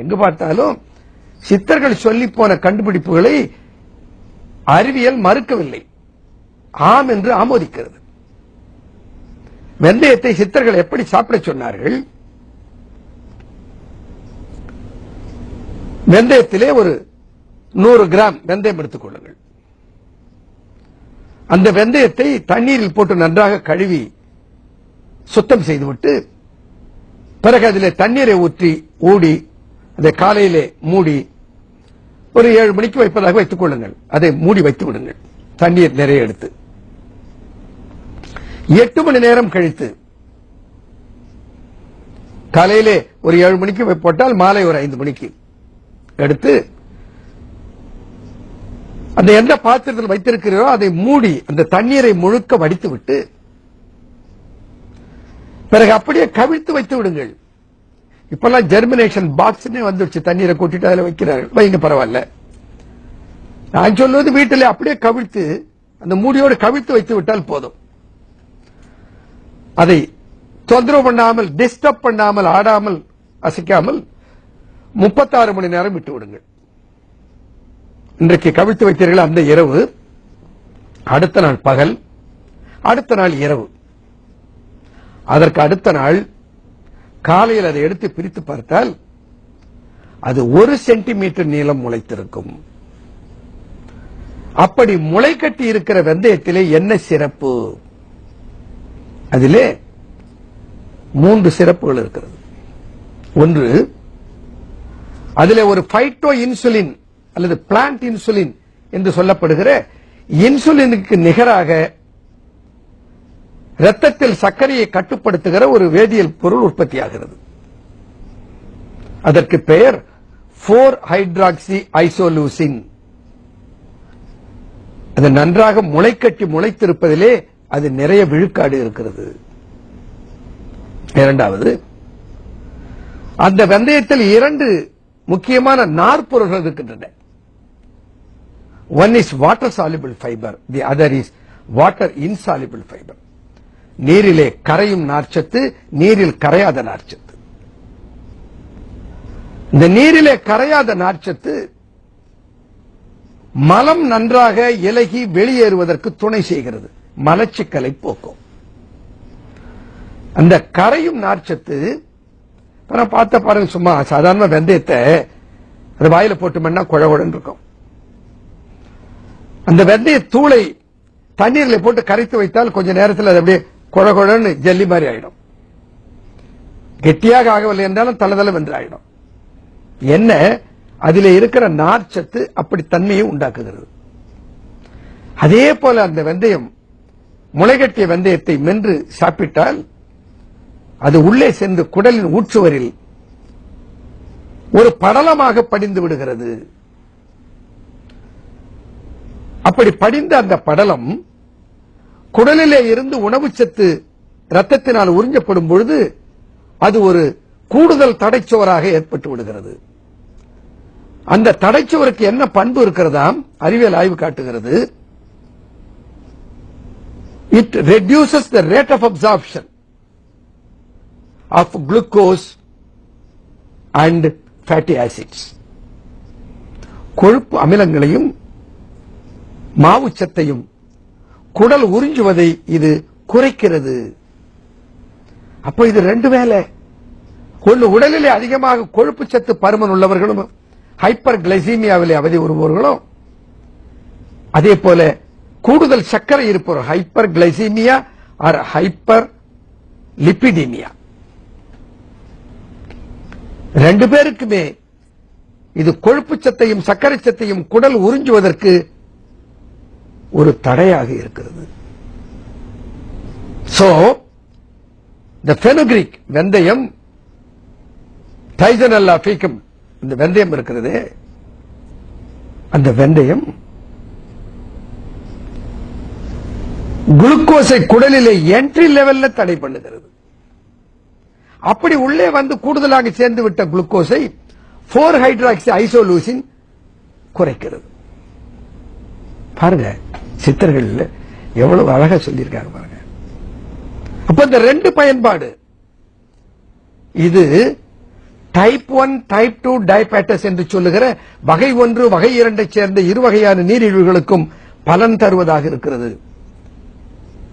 எங்கு பார்த்தாலும் சித்தர்கள் சொல்லி போன கண்டுபிடிப்புகளை அறிவியல் மறுக்கவில்லை. ஆம் என்று ஆமோதிக்கிறது. வெந்தயத்தை சித்தர்கள் எப்படி சாப்பிட சொன்னார்கள்? வெந்தயத்திலே ஒரு நூறு கிராம் வெந்தயம் எடுத்துக் கொள்ளுங்கள். அந்த வெந்தயத்தை தண்ணீரில் போட்டு நன்றாக கழுவி சுத்தம் செய்துவிட்டு பிறகு அதில் தண்ணீரை ஊற்றி ஊடி அதை காலையிலே மூடி ஒரு ஏழு மணிக்கு வைப்பதாக வைத்துக் கொள்ளுங்கள். அதை மூடி வைத்து விடுங்கள். தண்ணீர் நிறைய எடுத்து. எட்டு மணி நேரம் கழித்து காலையிலே ஒரு ஏழு மணிக்கு போட்டால் மாலை ஒரு ஐந்து மணிக்கு எடுத்து அந்த எந்த பாத்திரத்தில் வைத்திருக்கிறீரோ அதை மூடி அந்த தண்ணீரை முழுக்க வடித்து விட்டு பிறகு அப்படியே கவிழ்த்து வைத்து விடுங்கள். இப்பெல்லாம் ஜெர்மினேஷன் பாக்ஸ்னே வந்துருச்சு. தண்ணீரை கொட்டிட்டு அதில் வைக்கிறாரு. வைங்க பரவாயில்ல. நான் சொல்வது வீட்டில் அப்படியே கவிழ்த்து அந்த மூடியோடு கவிழ்த்து வைத்து விட்டால் போதும். அதை தொந்தரவு பண்ணாமல் டிஸ்டர்ப் பண்ணாமல் ஆடாமல் அசைக்காமல் முப்பத்தாறு மணி நேரம் விட்டு விடுங்கள். இன்றைக்கு கவிழ்த்து வைத்தீர்கள் அந்த இரவு. அடுத்த நாள் பகல். அடுத்த நாள் இரவு. அதற்கு அடுத்த நாள் காலையில் அதை எடுத்து பிரித்து பார்த்தால் அது ஒரு சென்டிமீட்டர் நீளம் முளைத்திருக்கும். அப்படி முளை கட்டி இருக்கிற வெந்தயத்திலே என்ன சிறப்பு? அதிலே மூன்று சிறப்புகள் இருக்கிறது. ஒன்று அதில் ஒரு பைட்டோ இன்சுலின் அல்லது பிளான்ட் இன்சுலின் என்று சொல்லப்படுகிற இன்சுலினுக்கு நிகராக ரத்தத்தில் சர்க்கரையை கட்டுப்படுத்துகிற ஒரு வேதியியல் பொருள் உற்பத்தியாகிறது. அதற்கு பெயர் போர் ஹைட்ராக்சி ஐசோலூசின் அது நன்றாக முளைக்கட்டி முளைத்திருப்பதிலே அது நிறைய விழுக்காடு இருக்கிறது. இரண்டாவது அந்த வெந்தயத்தில் இரண்டு முக்கியமான நார்ப்பொருள்கள் இருக்கின்றன. One is water soluble fibre the other is water insoluble fibre நீரிலே கரையும் நார்ச்சத்து நீரில் கரையாத நார்ச்சத்து. இந்த நீரிலே கரையாத நார்ச்சத்து மலம் நன்றாக இலகி வெளியேறுவதற்கு துணை செய்கிறது. மலச்சிக்கலை போக்கும். அந்த கரையும் நார்ச்சத்து நான் பார்த்த பாருங்க சும்மா சாதாரண வெந்தயத்தை அது வாயில போட்டோம்னா குழகுழன்னு இருக்கும். அந்த வெந்தய தூளை தண்ணீர்ல போட்டு கரைத்து வைத்தால் கொஞ்ச நேரத்தில் அது அப்படியே குழகுழன்னு ஜல்லி மாதிரி ஆயிடும். கெட்டியாக ஆகவில்லை என்றாலும் தளதளம் என்று ஆயிடும். என்ன? அதில் இருக்கிற நார்ச்சத்து அப்படி தன்மையை உண்டாக்குகிறது. அதே போல அந்த வெந்தயம் முளைகட்டிய வெந்தயத்தை மென்று சாப்பிட்டால் அது உள்ளே சென்று குடலின் ஊற்றுவரில் ஒரு படலமாக படிந்து விடுகிறது. அப்படி படிந்த அந்த படலம் குடலிலே இருந்து உணவுச்சத்து ரத்தத்தினால் உறிஞ்சப்படும் பொழுது அது ஒரு கூடுதல் தடைச்சுவராக ஏற்பட்டு விடுகிறது. அந்த தடைச்சுவருக்கு என்ன பண்பு இருக்கிறதாம்? அறிவியல் ஆய்வு காட்டுகிறது. It reduces the rate of absorption of glucose and fatty acids கொழுப்பு அமிலங்களையும் மாவுச்சத்தையும் குடல் உறிஞ்சுவதை இது குறைக்கிறது. அப்போ இது ரெண்டு வேலை. ஒன்று உடலிலே அதிகமாக கொழுப்பு சத்து பருமன் உள்ளவர்களும் ஹைப்பர் கிளைசீமியாவிலே அவதி வருபவர்களும் அதே போல கூடுதல் சர்க்கரை இருப்பவர் hyperglycaemia or hyperlipidaemia ரெண்டு பேருக்குமே இது கொழுப்பு சத்தையும் சர்க்கரை சத்தையும் குடல் உறிஞ்சுவதற்கு ஒரு தடையாக இருக்கிறது. சோ த பெனுகிரிக் வெந்தயம் டைசனல்லா பீக்கம் இந்த வெந்தயம் இருக்கிறது. அந்த வெந்தயம் குளுக்கோஸை குடலிலே என்ட்ரி லெவல்ல தடை பண்ணுகிறது. அப்படி உள்ளே வந்து கூடுதலாக சேர்ந்து விட்ட குளுக்கோஸை போர் ஹைட்ராக்சி ஐசோலூசின் குறைக்கிறது. பாருங்க சித்தர்கள் எவ்வளவு அழகா சொல்லியிருக்காங்க பாருங்க. அப்ப இந்த ரெண்டு பயன்பாடு. இது type one type two diabetes என்று சொல்லுகிற வகை ஒன்று வகை இரண்டை சேர்ந்த இரு வகையான நீரிழிவுகளுக்கும் பலன் தருவதாக இருக்கிறது.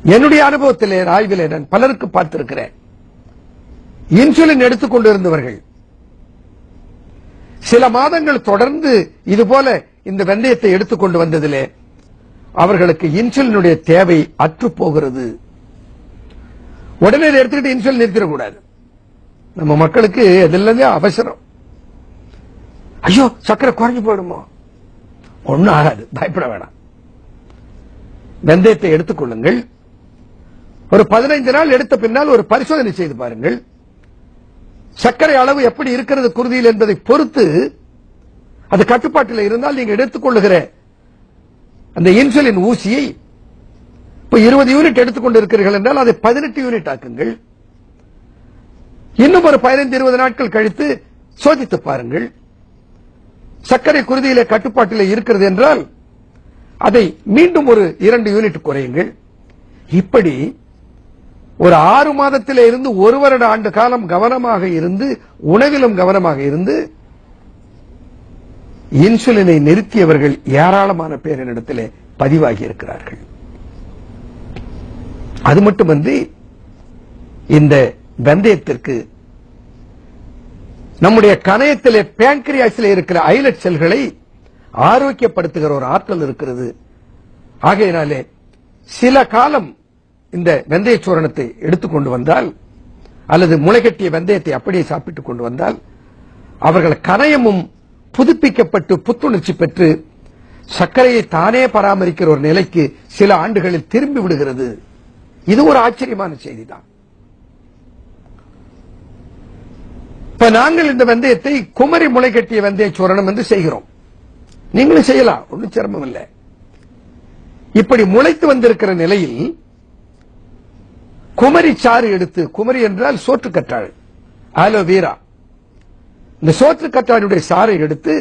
என்னுடைய அனுபவத்திலே ஆய்விலே நான் பலருக்கு பார்த்திருக்கிறேன். இன்சுலின் எடுத்துக்கொண்டிருந்தவர்கள் சில மாதங்கள் தொடர்ந்து இதுபோல இந்த வெந்தயத்தை எடுத்துக்கொண்டு வந்ததிலே அவர்களுக்கு இன்சுலினுடைய தேவை அற்று போகிறது உடனே எடுத்துக்கிட்டு இன்சுலின் நிறுத்திடக்கூடாது. நம்ம மக்களுக்கு எதிலிருந்தே அவசரம். ஐயோ சக்கரை குறைஞ்சு போயிடுமோ? ஒண்ணும் ஆகாது பயப்பட வேணாம். வெந்தயத்தை எடுத்துக்கொள்ளுங்கள் ஒரு பதினைந்து நாள் எடுத்த பின்னால் ஒரு பரிசோதனை செய்து பாருங்கள். சர்க்கரை அளவு எப்படி இருக்கிறது குருதியில் என்பதை பொறுத்து அது கட்டுப்பாட்டில் இருந்தால் நீங்க எடுத்துக்கொள்ளுகிற அந்த இன்சுலின் ஊசியை இப்ப இருபது யூனிட் எடுத்துக்கொண்டு இருக்கிறீர்கள் என்றால் அதை பதினெட்டு யூனிட் ஆக்குங்கள். இன்னும் ஒரு பதினைந்து இருபது நாட்கள் கழித்து சோதித்து பாருங்கள். சர்க்கரை குருதியில கட்டுப்பாட்டில் இருக்கிறது என்றால் அதை மீண்டும் ஒரு இரண்டு யூனிட் குறையுங்கள். இப்படி ஒரு ஆறு மாதத்தில இருந்து ஒரு வருட ஆண்டு காலம் கவனமாக இருந்து உணவிலும் கவனமாக இருந்து இன்சுலினை நிறுத்தியவர்கள் ஏராளமான பேர் என்னிடத்திலே பதிவாகி இருக்கிறார்கள் அது மட்டுமன்றி இந்த வெந்தயத்திற்கு நம்முடைய கணையத்திலே பேங்க்ரியாஸிலே இருக்கிற ஐலட் செல்களை ஆரோக்கியப்படுத்துகிற ஒரு ஆற்றல் இருக்கிறது. ஆகையினாலே சில காலம் இந்த வெந்தய சூரணத்தை எடுத்துக்கொண்டு வந்தால் அல்லது முளைகட்டிய வெந்தயத்தை அப்படியே சாப்பிட்டுக் கொண்டு வந்தால் அவர்கள் கணையமும் புதுப்பிக்கப்பட்டு புத்துணர்ச்சி பெற்று சர்க்கரையை தானே பராமரிக்கிற ஒரு நிலைக்கு சில ஆண்டுகளில் திரும்பி விடுகிறது. இது ஒரு ஆச்சரியமான செய்திதான். இப்ப நாங்கள் இந்த வெந்தயத்தை குமரி முளை கட்டிய வெந்தய சூரணம் என்று செய்கிறோம். நீங்களும் செய்யலாம் ஒன்றும் சிரமம் இல்லை. இப்படி முளைத்து வந்திருக்கிற நிலையில் குமரி சாறு எடுத்து குமரி என்றால் சோற்று சோற்றுக்கற்றாழ் ஆலோவேரா. இந்த சோற்று கற்றாடியுடைய சாறை எடுத்து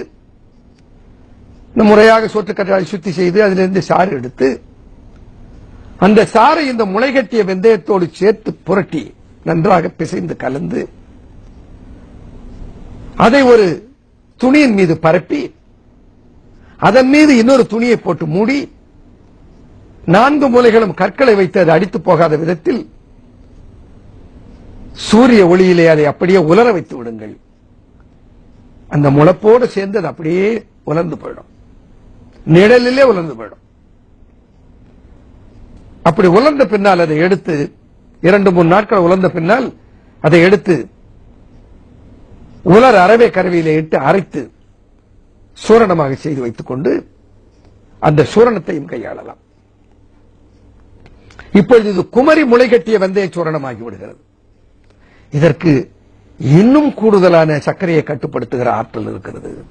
இந்த முறையாக கற்றாடி சுத்தி செய்து அதிலிருந்து சாறு எடுத்து அந்த சாறை இந்த முளைகட்டிய வெந்தயத்தோடு சேர்த்து புரட்டி நன்றாக பிசைந்து கலந்து அதை ஒரு துணியின் மீது பரப்பி அதன் மீது இன்னொரு துணியை போட்டு மூடி நான்கு மூலைகளும் கற்களை வைத்து அது அடித்து போகாத விதத்தில் சூரிய ஒளியிலே அதை அப்படியே உலர வைத்து விடுங்கள். அந்த முளப்போடு சேர்ந்து அது அப்படியே உலர்ந்து போயிடும். நிழலிலே உலர்ந்து போயிடும். அப்படி உலர்ந்த பின்னால் அதை எடுத்து இரண்டு மூணு நாட்கள் உலர்ந்த பின்னால் அதை எடுத்து உலர் அரவே கருவியிலே இட்டு அரைத்து சூரணமாக செய்து வைத்துக் கொண்டு அந்த சூரணத்தையும் கையாளலாம். இப்பொழுது இது குமரி முளைகட்டிய வெந்தய சூரணமாகி விடுகிறது. இதற்கு இன்னும் கூடுதலான சர்க்கரையை கட்டுப்படுத்துகிற ஆற்றல் இருக்கிறது.